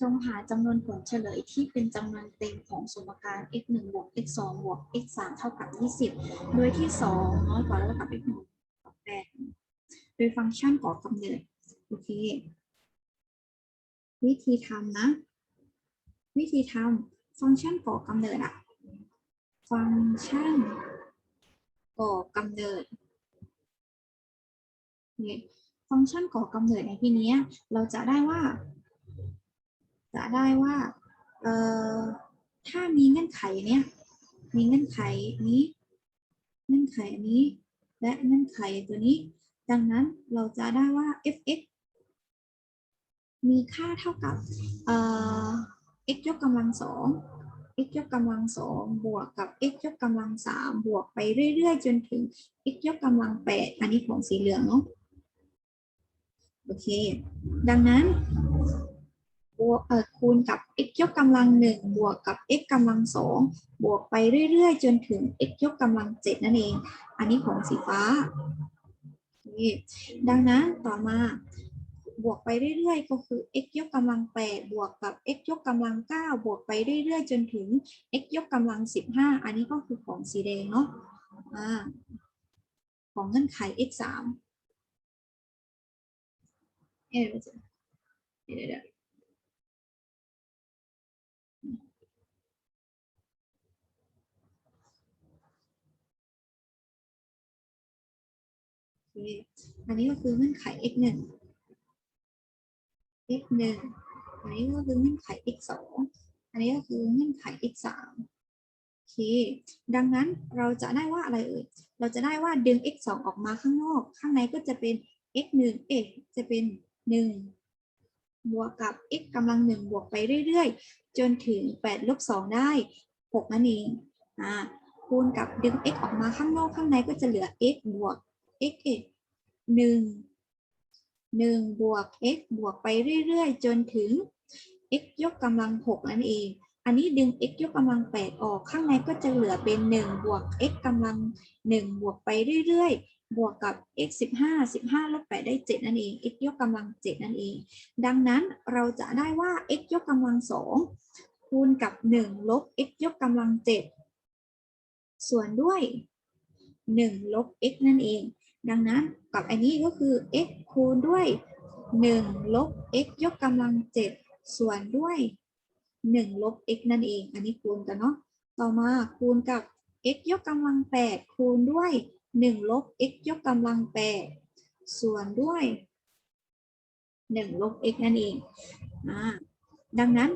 จงหาจำนวนผลเฉลยที่เป็นจำนวนเต็มของสมการ x 1บวก x 2บวก x 3เท่ากับ 20 โดยที่ 2 น้อยกว่าหรือเท่ากับ x 1บวก8โดยฟังก์ชันก่อกำเนิด โอเค วิธีทำนะ วิธีทำฟังก์ชันก่อกำเนิดอะฟังก์ชันก่อกำเนิดฟังก์ชันก่อกำเนิดในที่นี้เราจะได้ว่า จะได้ว่าเอ่อถ้ามีเงื่อนไขเนี้ยมีเงื่อนไขนี้ เงื่อนไขอันนี้ และเงื่อนไขตัวนี้ ดังนั้นเราจะได้ว่า f(x) มีค่าเท่ากับเอ่อ x ยกกำลังสอง x ยกกำลังสองบวกกับ x ยกกำลังสามบวกไปเรื่อยๆ จนถึง x ยกกำลังแปดอันนี้ของสีเหลืองเนาะโอเค ดังนั้น บวกเออคูณกับ x ยกกำลังหนึ่งบวกกับ x กำลังสองบวกไปเรื่อย ๆ จนถึง x ยกกำลังเจ็ดนั่นเอง อันนี้ของสีฟ้า ดังนั้นต่อมาบวกไปเรื่อยๆ ก็คือ x ยกกำลังแปดบวกกับ x ยกกำลังเก้าบวกไปเรื่อยๆ จนถึง x ยกกำลังสิบห้าอันนี้ก็คือของสีแดงเนาะอ่าของเงื่อนไข x สามเอ๊ะเดี๋ยวเดี๋ยว คอันนี้ก็คือเงื่อนไข x หนึ่ง x หนึ่งอันนี้ก็คือเงื่อนไข x สองอันนี้ก็คือเงื่อนไข x สามโอเค ดังนั้นเราจะได้ว่าอะไรเอ่ย เราจะได้ว่าดึง x สองออกมาข้างนอก ข้างในก็จะเป็น x หนึ่ง x จะเป็นหนึ่งบวกกับ x กำลังหนึ่งบวกไปเรื่อยๆ จนถึงแปดลบสองได้6นั่นเองอ่าคูณกับดึง x ออกมาข้างนอกข้างในก็จะเหลือ x บวก x x 1 1 บวก x บวกไปเรื่อยๆ จนถึง x ยกกำลัง 6 นั่นเอง อันนี้ดึง x ยกกำลัง 8 ออก ข้างในก็จะเหลือเป็น 1 บวก x กำลัง 1 บวกไปเรื่อยๆบวกกับ x 15 15ลบ8ได้ 7 นั่นเอง x ยกกำลัง 7 นั่นเอง ดังนั้นเราจะได้ว่า x ยกกำลัง 2 คูณกับ 1 ลบ x ยกกำลัง 7 ส่วนด้วย 1 ลบ x นั่นเอง ดังนั้นกับอันนี้ก็คือ x คูณด้วย 1 ลบ x ยกกำลัง 7 ส่วนด้วย 1 ลบ x นั่นเอง อันนี้คูณกันเนาะ ต่อมาคูณกับ x ยกกำลัง 8 คูณด้วย 1 ลบ x ยกกำลัง 8 ส่วนด้วย 1 ลบ x นั่นเองอดังนั้น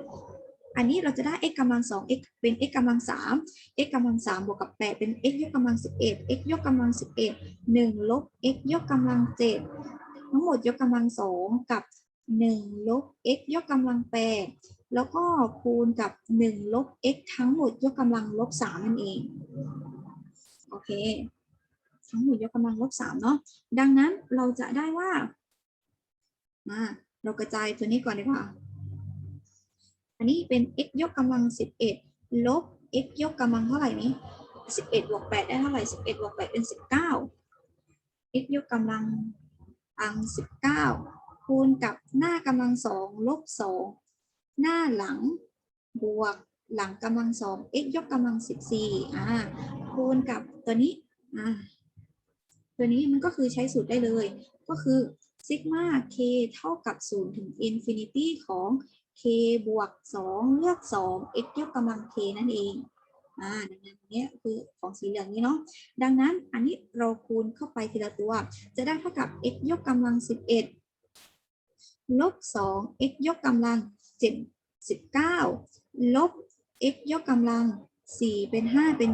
อันนี้เราจะได้ x กำลัง2 x เป็น x กำลัง3 x กำลัง3บวกกับ8เป็น x ยกกำลัง11 x ยกกำลัง11 1ลบ x ยกกำลัง7ทั้งหมดยกกำลัง2กับ1ลบ x ยกกำลัง8แล้วก็คูณกับ1ลบ x ทั้งหมดยกกำลังลบ3นั่นเอง โอเค ทั้งหมดยกกำลังลบ3เนาะ ดังนั้นเราจะได้ว่ามาเรากระจายตัวนี้ก่อนดีกว่า อันนี้เป็น x ยกกำลัง 11 ลบ x ยกกำลังเท่าไหร่นี้ 11บวก8ได้เท่าไหร่ 11บวก8เป็น 19 x ยกกำลังอัง19 คูณกับหน้ากำลัง 2 ลบ 2 หน้าหลังบวกหลังกำลัง 2 x ยกกำลัง 14อ่าคูณกับตัวนี้อ่าตัวนี้มันก็คือใช้สูตรได้เลย ก็คือซิกมา k เท่ากับ 0 ถึง infinity ของ k บวก 2 เลือก 2 x ยกกำลัง k นั่นเอง อ่า ดังนั้นเนี้ยคือของสีเหลืองนี้เนาะ ดังนั้นอันนี้เราคูณเข้าไปทีละตัว จะได้เท่ากับ x ยกกำลัง 11 ลบ 2 x ยกกำลัง 7 19 ลบ x ยกกำลัง 4 เป็น 5 เป็น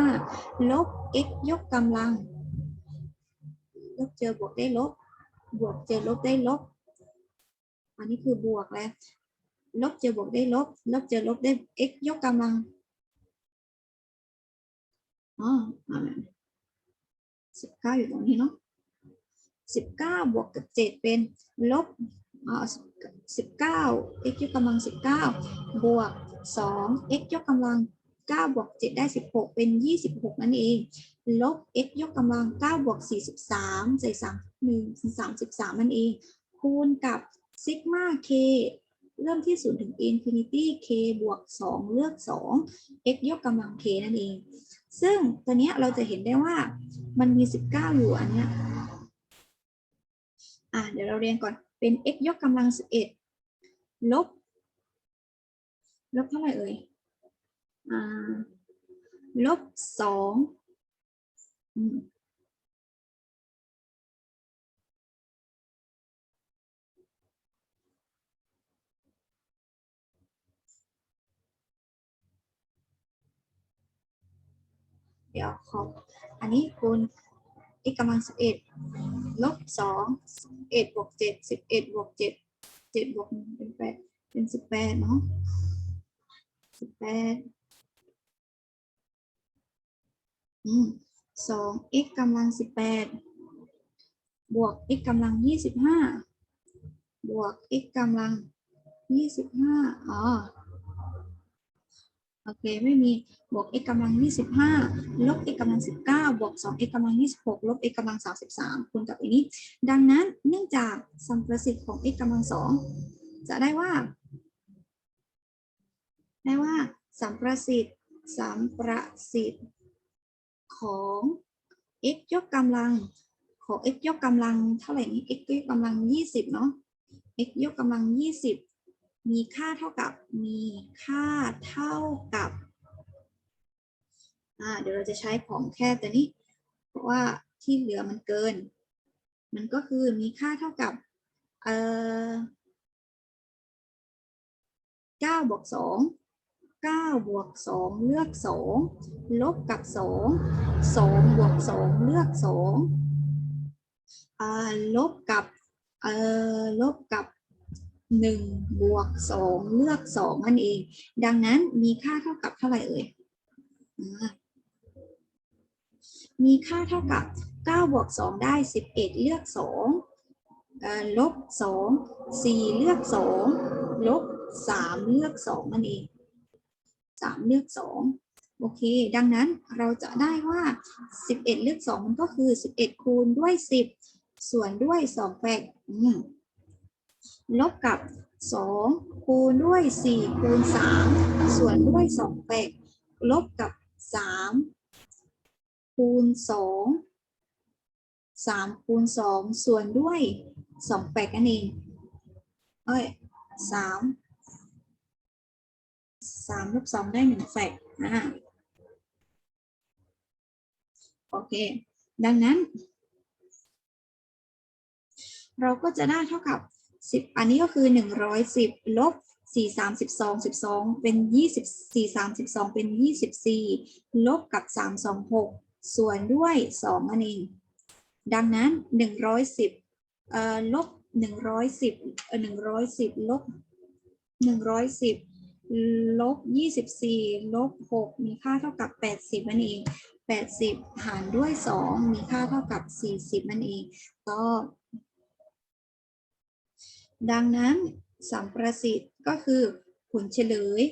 25 ลบ x ยกกำลัง ลบเจอบวกได้ลบ บวกเจอลบได้ลบอันนี้คือบวกแล้ว ลบเจอบวกได้ลบ ลบเจอลบได้ x ยกกำลังอ๋อสิบเก้าอยู่ตรงนี้เนาะสิบเก้าบวกกับเจ็ดเป็นลบอ๋อสิบเก้า x ยกกำลังสิบเก้าบวกสอง x ยกกำลังเก้าบวกเจ็ดได้สิบหกเป็นยี่สิบหกนั่นเอง ลบ x ยกกำลังเก้าบวกสี่สิบสามใส่สามหนึ่งสามสิบสามนั่นเอง คูณกับซิกมา k เริ่มที่0ถึง infinity k บวก 2 เลือก 2 x ยกกำลัง k นั่นเอง ซึ่งตอนนี้เราจะเห็นได้ว่ามันมี 19 อยู่อันเนี้ยอะเดี๋ยวเราเรียนก่อนเป็น x ยกกำลัง 11 ลบ ลบเท่าไหร่เอ่ยอ่าลบ2 ดี๋ยวขออันนี้คูณ x กำลังสิบเอ็ดลบสองเอ็ดบวกเจ็ดสิบเอ็ดบวกเจ็ดเจ็ดบวกหนึ่งเป็นแปดเป็นสิบแปดเนาะสิบแปดอืมสอง x กำลังสิบแปดบวก x กำลังยี่สิบห้าบวก x กำลังยี่สิบห้าอ๋อ โอเค ไม่มีบวก x กำลังยี่สิบห้าลบ x กำลังสิบเก้าบวกสอง x กำลังยี่สิบหกลบ x กำลังสามสิบสามคูณกับอันนี้ ดังนั้นเนื่องจากสัมประสิทธิ์ของ x กำลังสองจะได้ว่า ได้ว่าสัมประสิทธิ์สัมประสิทธิ์ของ x ยกกำลังของ x ยกกำลังเท่าไหร่นี่ x ยกกำลัง 20 เนาะ x ยกกำลัง 20 มีค่าเท่ากับมีค่าเท่ากับ อ่าเดี๋ยวเราจะใช้ของแค่ตัวนี้ เพราะว่าที่เหลือมันเกิน มันก็คือมีค่าเท่ากับเอ่อ9บวก2 9บวก2เลือก 2 ลบกับ 2 2บวก2เลือก2อ่าลบกับลบกับ 1 บวก 2 เลือก 2 นั่นเอง ดังนั้นมีค่าเท่ากับเท่าไหร่เอ่ย มีค่าเท่ากับ 9 บวก 2 ได้ 11 เลือก2เอ่อลบ 2 4 เลือก 2 ลบ 3 เลือก 2 นั่นเองสามเลือกสองโอเค ดังนั้นเราจะได้ว่า 11 เลือก 2 มันก็คือ 11 คูณด้วย 10 ส่วนด้วย2แปดลบกับ 2 คูณด้วย 4 คูณ 3 ส่วนด้วย2แปดลบกับ 3 คูณ2 3คูณ2ส่วนด้วย2แปดนั่นเองเอ้ย3สามลบสองได้หนึ่งแฟกนะโอเค ดังนั้น เราก็จะได้เท่ากับสิบอันนี้ก็คือหนึ่งร้อยสิบลบสี่สามสิบสองสิบสองเป็นยี่สิบสี่สามสิบสองเป็นยี่สิบสี่ลบกับสามสองหก ส่วนด้วยสองนั่นเอง ดังนั้นหนึ่งร้อยสิบเอ่อลบหนึ่งร้อยสิบเอ่อหนึ่งร้อยสิบลบหนึ่งร้อยสิบลบยี่สิบสี่ลบหกมีค่าเท่ากับแปดสิบนั่นเองแปดสิบหารด้วยสองมีค่าเท่ากับสี่สิบนั่นเอง ก็ดังนั้นสัมประสิทธิ์ก็คือผลเฉลย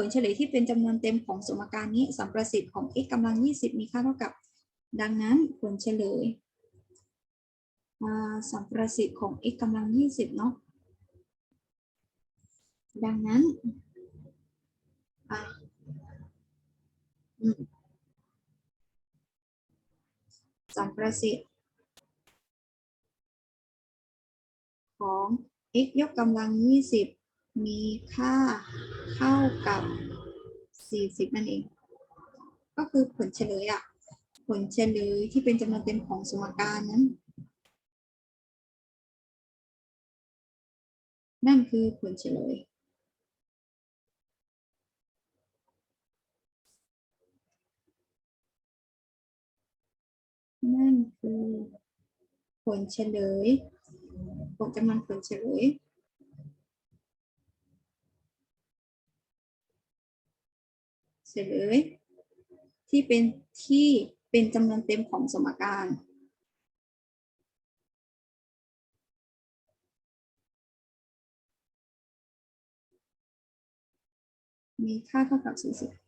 ผลเฉลยที่เป็นจำนวนเต็มของสมการนี้สัมประสิทธิ์ของ x กำลังยี่สิบมีค่าเท่ากับ ดังนั้นผลเฉลยอ่าสัมประสิทธิ์ของ x กำลังยี่สิบเนาะดังนั้นสัมประสิทธิ์ของ x ยกกำลัง 20 มีค่าเท่ากับ 40 นั่นเอง ก็คือผลเฉลยอะผลเฉลยที่เป็นจำนวนเต็มของสมการนั้น นั่นคือผลเฉลย นั่นคือผลเฉลยผลจำนวนผลเฉลย เฉลยที่เป็นที่เป็นจำนวนเต็มของสมการมีค่าเท่ากับ40